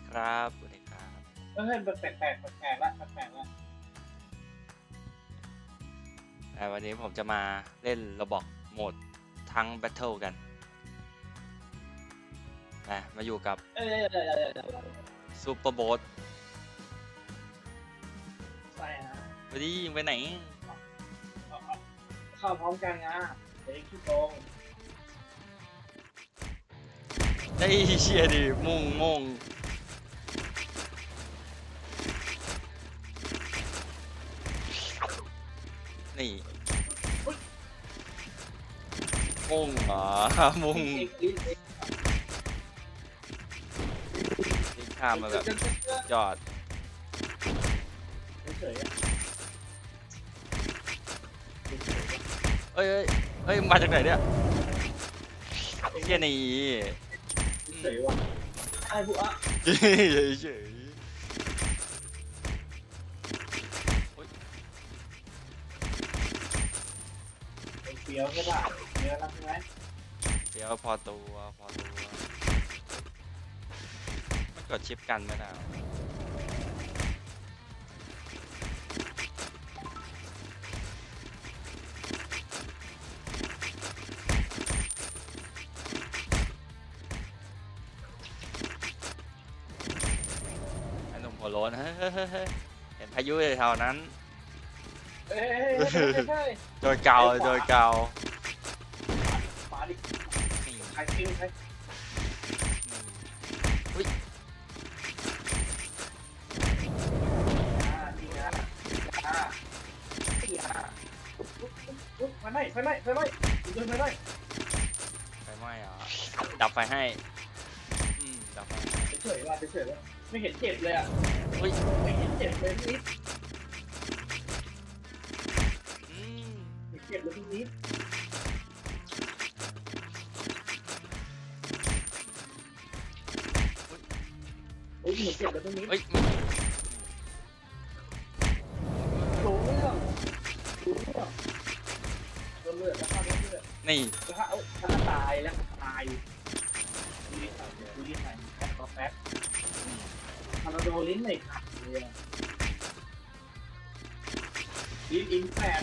ดีครับสวัสดีครับเฮ้ยแปลกแปลกแปลกแปลกละแปลกละแต่วันนี้ผมจะมาเล่นระบอกโหมดทั้งแบทเทิลกันนะมาอยู่กับเอ้ยซูเปอร์โบทใช่ฮะไปดิยิงไปไหน เข้าพร้อมกันนะเด็กขี้โกงไอ้เชียดิมุ่งมุ่ง นี่มุ่งเหรอมุ่งเอ็กซ์ลิ้นเอ็กซ์ทิ้งข้ามมาแบบยอดเฉยๆอะเอ้ยเอ้ยเอ้ยมาจากไหนเนี่ยเชี่ยนี่เฉยๆว่ะไอ้พวกอะเฉย ยไอ้เฟี้ยวใช่ป่ะเฟี้ยวแล้วใช่ไหมเดี๋ยวพอตัวพอตัวมันกดชิปกันไม่ได้หรอไอ้หนุ่มหัวโล้นเฮ้ยเฮ้ยเฮ้ยเฮ้ยเห็นพายุแถวนั้น เฮ้ยเฮ้ยเฮ้ยเฮ้ยโดยเก่าโดยเก่ามาดินี่ใครทิ้งใครอุ้ยอ่านี่นะอ่านี่อะปุ๊บไฟไหม้ไฟไหม้ไฟไหม้ดูด้วยไฟไหม้ไฟไหม้เหรอดับไฟให้อืมดับไฟให้เฉยๆว่ะเฉยๆว่ะไม่เห็นเจ็บเลยอะอุ้ยไม่เห็นเจ็บเลยนิด เจ็บเลยนิดโอ้ยเหมือนเจ็บเลยนิดเอ้ยมันรู้เรื่องรู้เรื่องโดนเลือดแล้วเข้าเลือดนี่ แล้วถ้าเอาถ้าตายแล้วตายดูลิ้นหน่อยดูลิ้นหน่อยแป๊บก็แป๊บถ้าเราโดนลิ้นไม่ขาดเลยอะลิ้นอินแฟน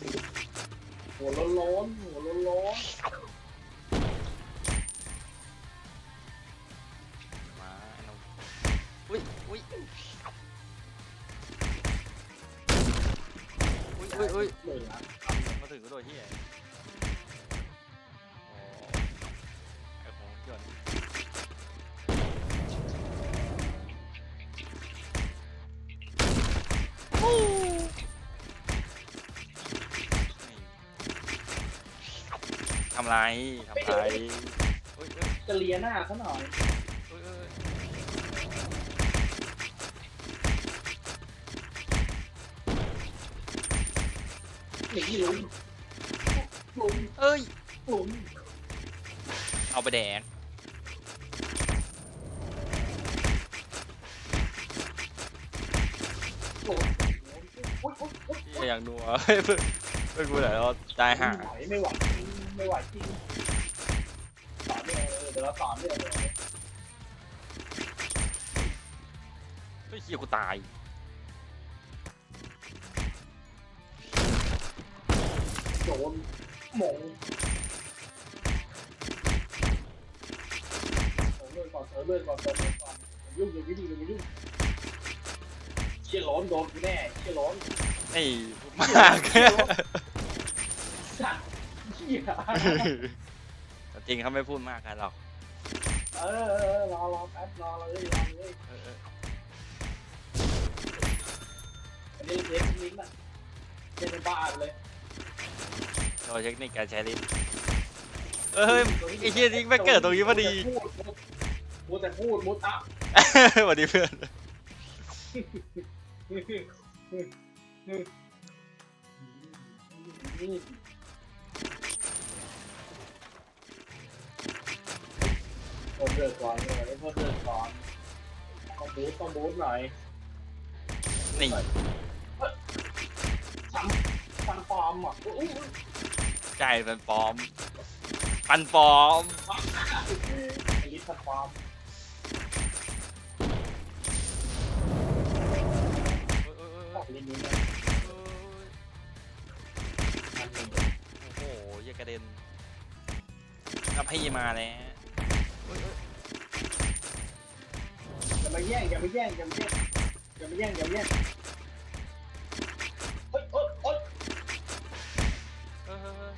ไรทำไรอุ้ยอุ้ยจะเลียหน้าเขาหน่อยอุ้ยอุ้ยหนีหลุมหลุมเอ้ย หลุมเอาไปแดกหลุมอุ๊ยอุ๊ยอุ๊ยพี่อยากดูอะเฮ้ยเพื่อนเพื่อนกูไหนเราตายห่าไม่ไหวไม่ไหวจริง ไม่ไหวจริงสอเนี่ยเออเดี๋ยวเราสอเนี่ยเลยเฮ้ยเฮียกูตายโดนหมงเสริมเลือดก่อนเสริมเลือดก่อนเสริมเลือดก่อนอย่ายุ่งอย่ายุ่งอย่ยุ่งเชี่ยร้อนโดนกูแน่เชี่ยร้อนนี่มากสัตว์ เชี่ยจริงเขาไม่พูดมากกันหรอกเออเออเออรอรอแป๊บรอเลยรอเลยเออเอออันนี้เทคลิงก์อะเล่นเป็นบ้าเลยโชว์เทคนิคการใช้ลิ้นเอ้ยไอ้เฮียนี่ไม่เกิดตรงนี้พอดีพูดแต่พูดมุดอะสวัสดีเพื่อน เดินก่อนเลยให้เพื่อนเดินก่อนต้องบูทต้องบูทหน่อยนี่ซ้ำฟันปลอมอะอุ้ยใช่ปันปลอมปันปลอมไอ้ลิฟต์ฟันปลอมโอ้ยโอ้ยออกลิ้นนี้นะโอ้ยอันหนึ่งโอ้โหเหี้ยกระเด็นกับพี่มาแล้ว แย่งอย่ามาแย่งอย่ามาแย่งอย่ามาแย่งอย่ามาแย่งเฮ้ยเฮ้ยเฮ้ยเฮ้ยเฮ้ยเฮ้ย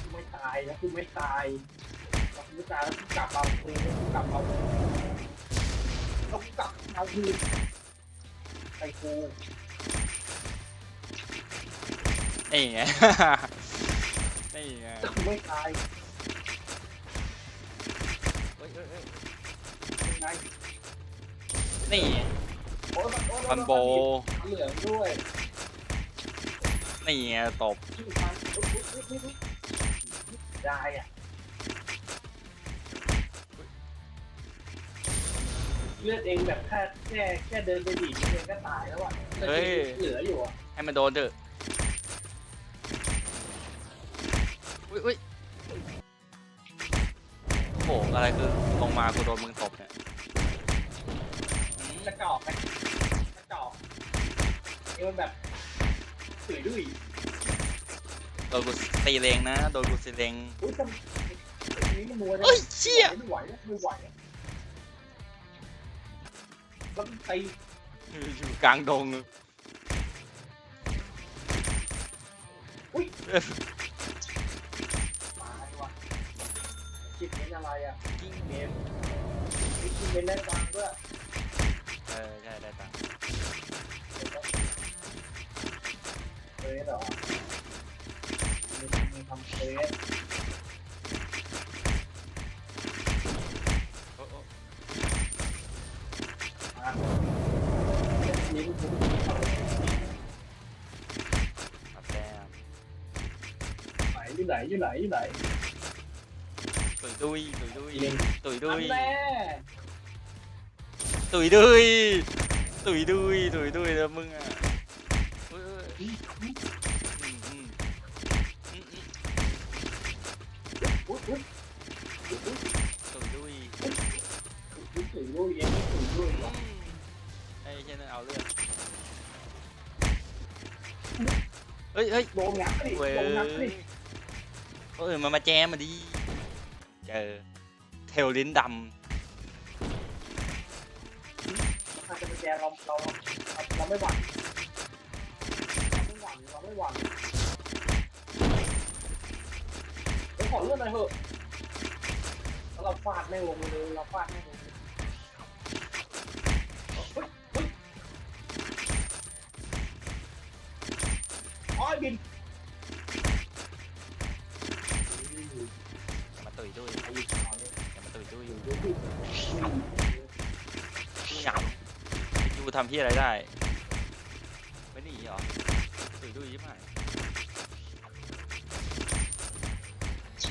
กูไม่ตายนะกูไม่ตายกูไม่ตายแล้วกูกลับมาคืนกูกลับมาคืนแล้วกูกลับมาคืนไอ้กูนี่ไง นี่ไงกูไม่ตาย เฮ้ยเฮ้ยเฮ้ยยังไง นี่โอ้ยมันโอ้ยปันโบ เหลืองด้วยนี่ไงตบที่มันอุ๊ยอุ๊ยอุ๊ยอุ๊ยอุ๊ยได้อะเลือดเองแบบแค่แค่แค่เดินไปดีดเองก็ตายแล้วอะแต่ที่เหลืออยู่อะให้มันโดนเถอะอุ้ยอุ้ยโอ้โห อะไรคือลงมากูโดนมึงตบเนี่ยอืมกระ จอกไหมกระจอกเองมันแบบสวยด้วยโดนกูตีเลงนะ โดนกูตีเลงอุ้ยทำนี้มันมัวเอ้ยเชี่ยไม่ไหวแล้วไม่ไหวแล้วแล้วมันตีอยู่กลางดงอุ้ยตายว่ะคิดเป็นอะไรอะกิ้งเมมคิดเป็นได้ฟังด้วยเออใช่ได้ตังค์เฟสเหรอมีมีทำเฟสโอ้โอ้อะลิ้นผมเขาครับแต้มไหนอยู่ไหนอยู่ไหนอยู่ไหนตุยดุยตุยดุยลิงตุยดุอันย แน่ ตุยดุยตุยดุยตุยดุยแล้วมึงอะเอ้ยเอ้ยอืมอืมอืมอืมอุ้ยอุ้ยอุ้ยอุ้ยตุยดุยอุ้ยถึงลูกเองถึงลูกอืมไอ้เช่นนั้นเอาเรื่องเฮ้ยเฮ้ยโดนงับดิเว้ยโดนงับดิเอ้ยมันมาแจมมาดิเจอเทลลิ้นดถ้ แจเราเราเราไม่หวั่นเราไม่หวั่นเราไม่หวั่นเฮ้ยขอเลื่อนหน่อยเถอะแล้วเราฟาดแม่งลงเลยเราฟาดแม่งลงอ้อยบินำยูทำที่อะไรได้ ไม่หนีเหรอตุยดุยยิ่งหาย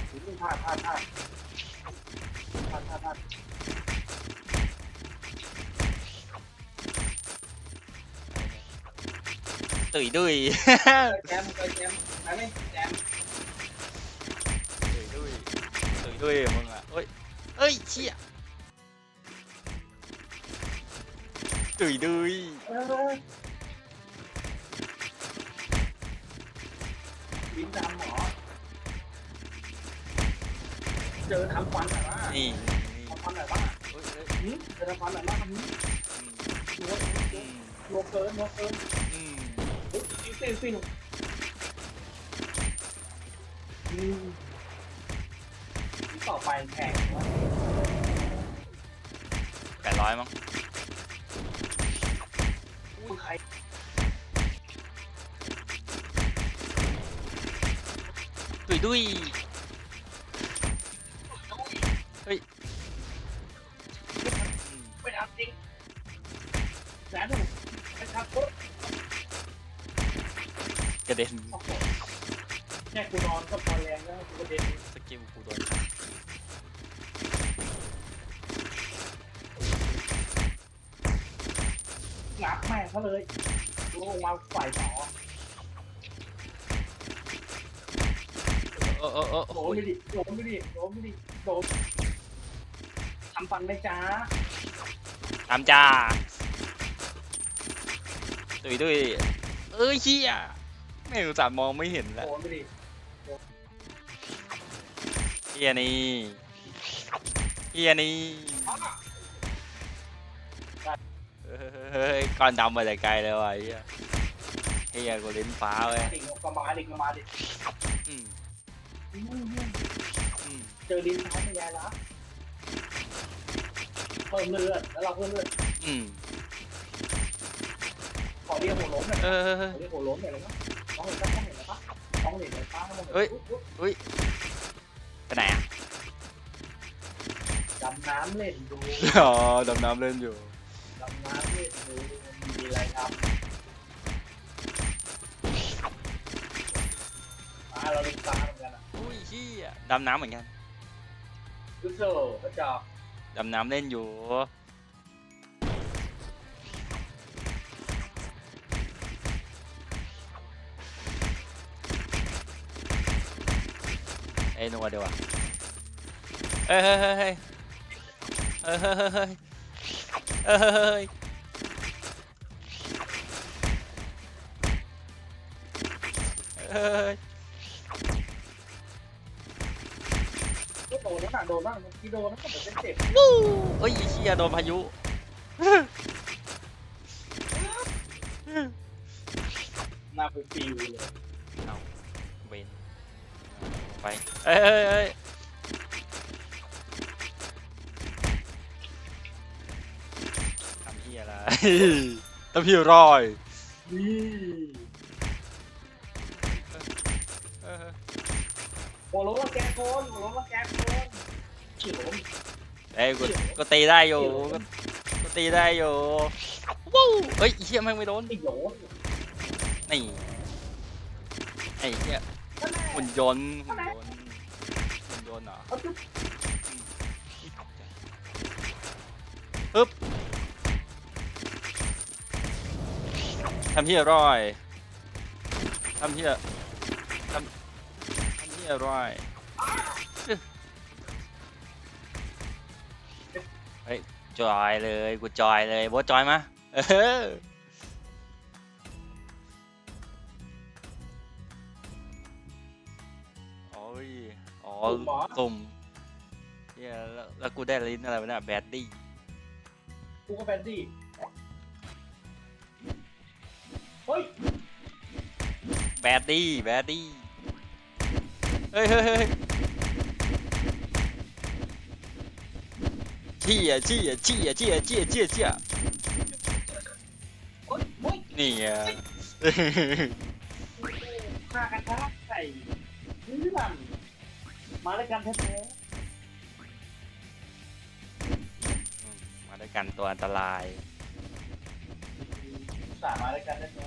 ดูดิพลาดพลาดพลาดพลาดพลาดพลาดตุยดุย แจมไปแจมไปไหมแจมตุยดุยตุยดุยมึงอะเอ้ยเอ้ยเชี่ย ตุยดุยเออลิ้นดำเหรอเจอทำฟันหน่อยว่านี่นี่ทำฟันหน่อยว่าเอ้ยเอ้ยหืมเจอทำฟันหน่อยว่าทำนี้อืมนัวอืมนัวเกินนัวเกินอืมเฮ้ยฟินฟินฟินอืมต่อไปแข่งวะแปดร้อยมั้ง อุ้ยใครตุยดุยอืมไม่ทำจริงแสนหนึ่งไม่ทำปุ๊บกระเด็นโอ้โหแค่กูนอนก็พอแรงแล้วกูก็เด็นสกิลกูโดน ม่งเขาเลยลงมาฝ่ายสองเออเออเออโดนไม่ดิโดนไม่ดิโดนไม่ดิโดนทำฟันไหมจ้าตามจ้าดุยดุยเอ้ยเฮียแม่งอุตส่าห์มองไม่เห็นแล้วโดนไม่ดิเฮียนี่เฮียนี่ เฮ้ยก้อนดำมาแต่ไกลเลยว่ะเฮียเฮียกูลิ้นฟ้าเว้ยดิ่งกระมาดิ่งกระมาดิอืมอืมเจอดินท้ายไม่ยายละเพิ่มเลือดแล้วเราเพิ่มเลือดอืมขอเรียกหัวล้มหน่อยเออขอเรียกหัวล้มหน่อยเลยนะน้องเห็นปะน้องเห็นปะน้องเห็นเลยป้าไปไหนอะดำน้ำเล่นดู อ๋อดำน้ำเล่นอยู่ ดำน้ำเล่นดูมีอะไรครับป้าเราเล่นป้าเหมือนกันอะอุ้ยเฮียดำน้ำเหมือนกันดูโซ่พระเจ้าดำน้ำเล่นอยู่ เอ้ยนัวเดี๋ยวอะเฮ้ยเฮ้ยเฮ้ยเฮ้ยเฮ้ยเฮ้ย เฮ้ยเฮ้ยเฮ้ยเฮ้ยเฮ้ยก็โดนนั่นน่ะโดนนั่นที่โดนนั่นก็เหมือนเป็นเจ็บวู้เอ้ยเชียโดนพายุ หน้าฟูฟิวเลย เวนไป เอ้ยเอ้ยเอ้ย พี่อะไรทำพี่รอยนี่เออหัวล้มมาแกโคนหัวล้มมาแกโคนเฉียวเอ้ยกูก็ตีได้อยู่ก็ก็ตีได้อยู่วู้เฮ้ยเฮียแม่งไม่โดนไอ้โหลนี่ไอ้เฮียนั่นแหละหุ่นยนต์หุ่นยนต์หุ่นยนต์เหรอเอาจุ๊บปึ๊บ ทำที่อร่อยทำที่ทำทำที่อร่อยเฮ้ยจอยเลยกูจอยเลยโบทจอยมาเออโอ้ยอ๋อสุ่มเฮียแล้วกูได้ลิ้นอะไรวะเนี่ยแบดดี้กูก็แบนดี้ ฮ้ยแบดดี้ แบดดี้ เฮ้ยเฮ้ยเฮ้ยเชี่ยเชี่ยเชี่ยเชี่ยเชี่ยเชี่ยเชี่ยเฮ้ยเฮ้ยนี่ไงฆ่ากันทักใส่เรื่องมาด้วยกันแท้มาด้วยกันตัวอันตรายๆสามาด้วยกันแท้ๆ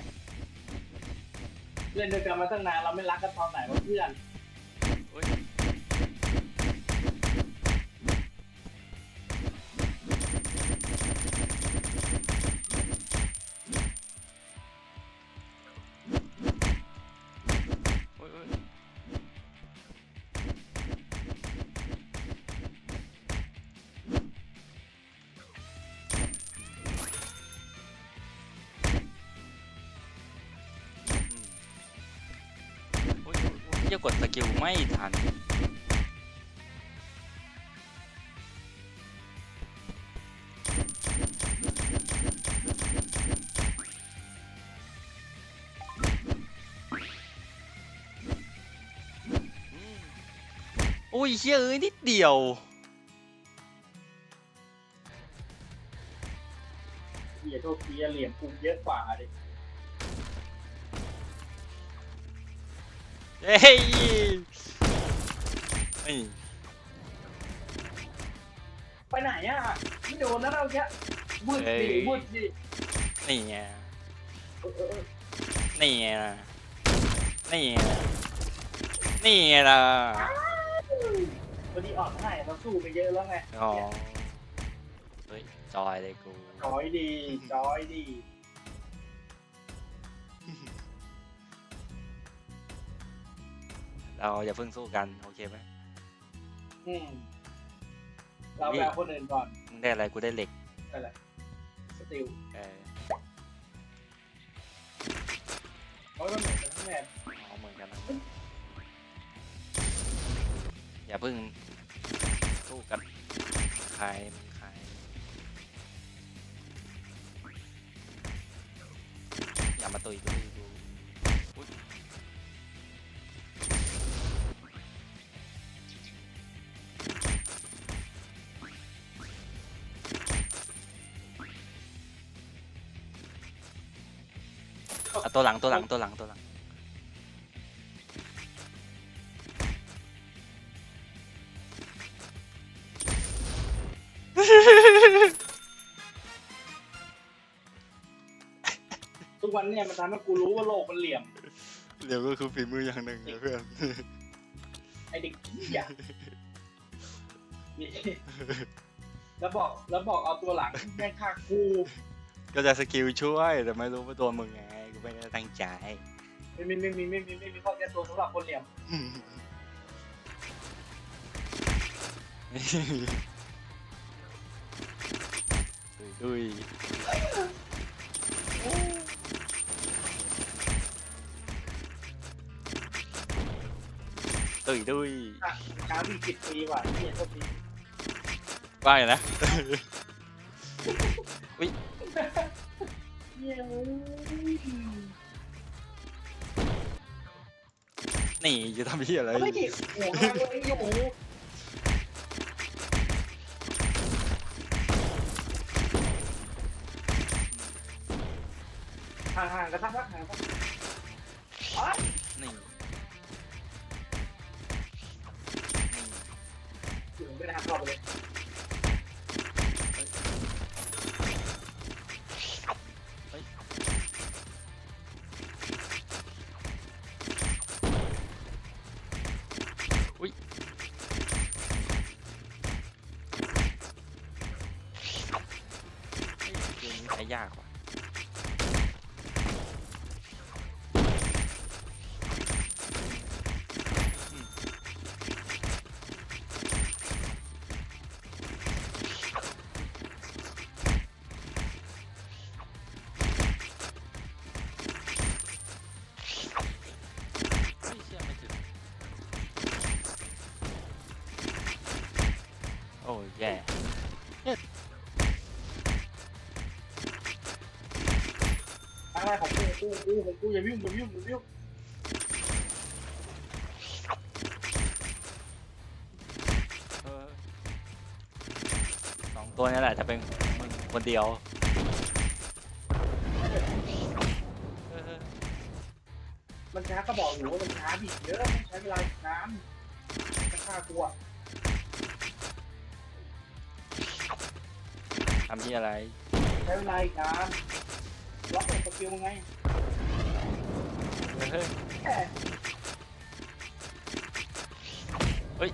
เล่นด้วยกันมาตั้งนานเราไม่รักกันตอนไหนวะเพื่อน จะกดสกิลไม่ทัน อุ้ยเชี่ยเอ้ยนิดเดียวเหี้ยโทษทีเหลี่ยมกูเยอะกว่าดิ เฮ้ยนี่ไปไหนอะไม่โดนนะเราแค่บุดดิบุดดินี่ไงเออเออเออนี่ไงล่ะนี่ไงล่ะนี่ไงล่ะวันนี้อ่อนให้เราสู้ไปเยอะแล้วไงอ๋อเฮ้ยจอยเลยกู จอยดีจอยดี เราอย่าเพิ่งสู้กัน โอเคไหมอืมเราไปเอาคนอื่นก่อนมึงได้อะไรกูได้เหล็กอะไรสติลเออเพราะมันเหมือนกันทั้งแมปเอาเหมือนกันนะอย่าเพิ่งสู้กันใครมึงใครอย่ามาตุยตุยดู ตัวหลังตัวหลังตัวหลังตัวหลัง ทุกวันเนี่ยมันทำให้กูรู้ว่าโลกมันเหลี่ยม เดี๋ยวก็คือฝีมืออย่างหนึ่งนะเพื่อน ไอเด็กเหี้ยนี่แล้วบอกแล้วบอกเอาตัวหลังแม่งฆ่ากู ก็จะสกิลช่วยแต่ไม่รู้ว่าตัวมึงไงกูไม่ได้ตั้งใจ ไม่มีไม่มีไม่มีไม่มีข้อแก้ตัวสำหรับคนเหลี่ยมดุยดุยดุยดุยอะช้าพี่สิบปีว่ะที่โทษทีว่าอย่างนะเย้ย นี่จะทำพี่อะไร ไม่ดิโอ้โหไอ้โอ้โหห่างๆกันสักพักห่างสักพักนี่ถึงไม่ได้ทำรอบเลย แย่อะไรของกูกูกูของกูอย่าวิ่งอย่าวิ่งอย่าวิ่งเออสองตัวนี้แหละจะเป็นมึงคนเดียวเออมันช้าก็บอกอยู่ว่ามันช้าดิเยอะต้องใช้เวลาอีกนานจะฆ่ากูอะ ทำที่อะไร ใช้เวลาอีกนานล็อกเอกสกิลไงเฮ้ยแหมเฮ้ย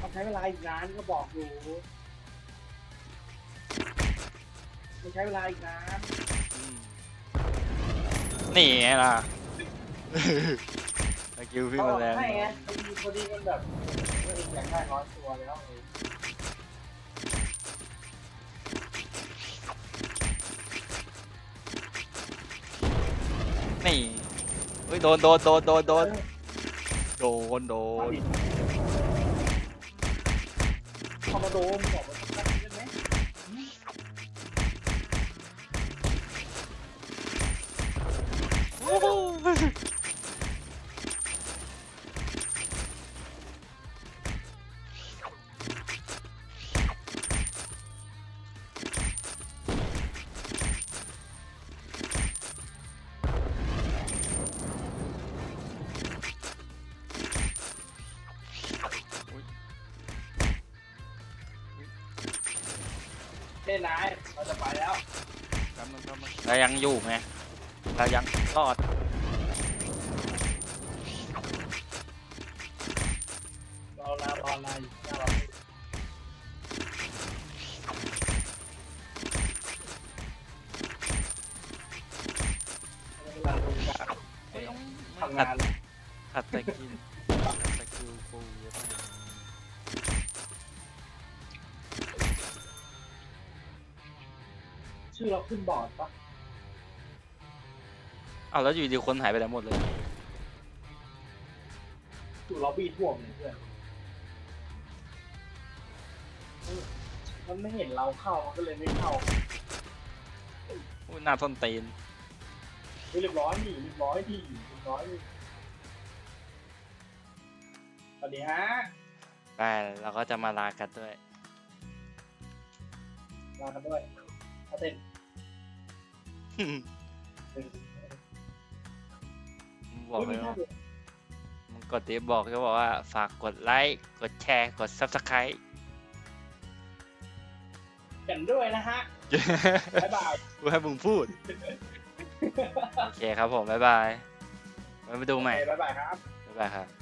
มันใช้เวลาอีกนานก็บอกอยู่มันใช้เวลาอีกนานอืมนี่ไงล่ะสกิลพี่เขามันบอกแรงให้ไงพอดีพอดีมันแบบว่าเองอยากได้ร้อยตัวแล้ว เฮ้ยโดนโดนโดนโดนโดนโดนโดนดิเข้ามาโดมบอกว่า เรายังอยู่ไงเรายังรอดเราลารอนายอยู่หน้าเราเวลาดูการเฮ้ยทำขัดงาน ขัดแต่กิน ขึ้นบอร์ดปะเอาแล้วอยู่ดีคนหายไปไหนหมดเลย อยู่ล็อบบี้ท่วมเนี่ยเพื่อนเออมันไม่เห็นเราเข้ามันก็เลยไม่เข้าอุ้ยหน้าส้นตีนเฮ้ยเรียบร้อยดิเรียบร้อยดิเรียบร้อยดิสวัสดีฮะได้เราก็จะมาลากันด้วยลากันด้วยเอาเต้น เออบอกเฮ้ยเลยไม่ว่าน่าเบื่อมึงกดดิบอกก็บอกว่า ฝากกดไลค์ กดแชร์ กด subscribe กันด้วยนะฮะ บ๊ายบายกูให้มึงพูด โอเคครับผม บ๊ายบายไว้มาดูใหม่โอเคบ๊ายบายครับ บ๊ายบายครับ